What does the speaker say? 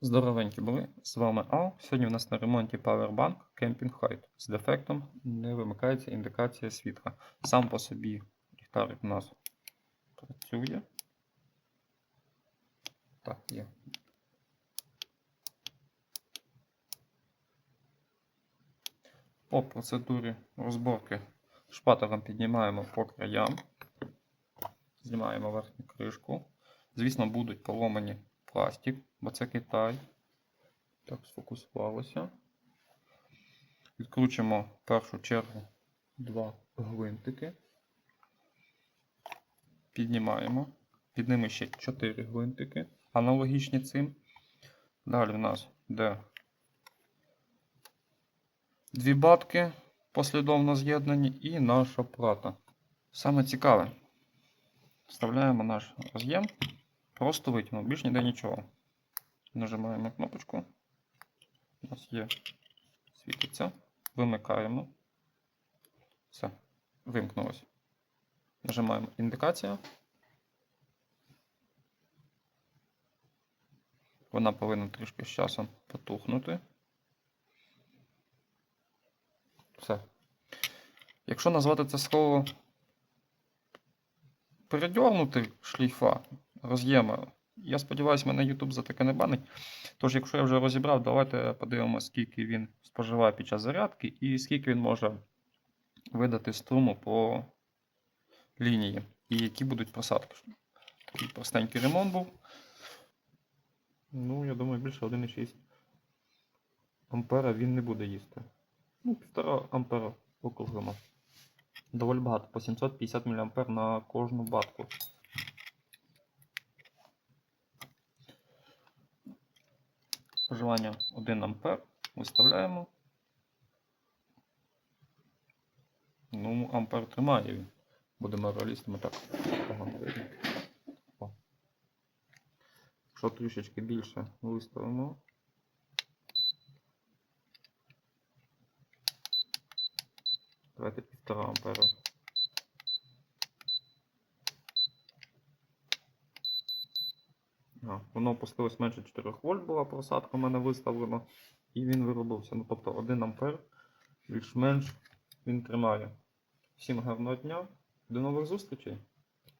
Здоровенькі були. З вами Ал. Сьогодні у нас на ремонті Powerbank Camping Height. З дефектом не вимикається індикація світла. Сам по собі ліхтарик у нас працює. Так, є. По процедурі розборки шпатером піднімаємо по краям, знімаємо верхню кришку. Звісно, будуть поломані пластик, бо це Китай. Так, сфокусувалося. Відкручуємо в першу чергу два гвинтики. Піднімаємо. Під ними ще 4 гвинтики, аналогічні цим. Далі в нас йде дві батки послідовно з'єднані і наша плата. Саме цікаве. Вставляємо наш роз'єм. Просто витягнув, більш ніде нічого. Нажимаємо кнопочку. У нас є світиться. Вимикаємо. Все, вимкнулося. Нажимаємо індикація. Вона повинна трішки з часом потухнути. Все. Якщо назвати це слово передьорнути шліфа роз'єма, я сподіваюся, мене YouTube за таке не банить. Тож, якщо я вже розібрав, давайте подивимося, скільки він споживає під час зарядки і скільки він може видати струму по лінії, і які будуть просадки. Такий простенький ремонт був. Ну, я думаю, більше 1,6 ампера він не буде їсти. Ну, 1,5 ампера округлимо. Доволі багато, по 750 мА на кожну батку. Споживання 1 ампер. Виставляємо. Ну, ампер тримає він. Будемо реалістами так. Якщо трішечки більше виставимо. Давайте півтора ампера. Воно опустилось менше 4 вольт була просадка в мене виставлена. І він виробився. Ну, тобто 1 ампер більш-менш він тримає. Всім гарного дня. До нових зустрічей!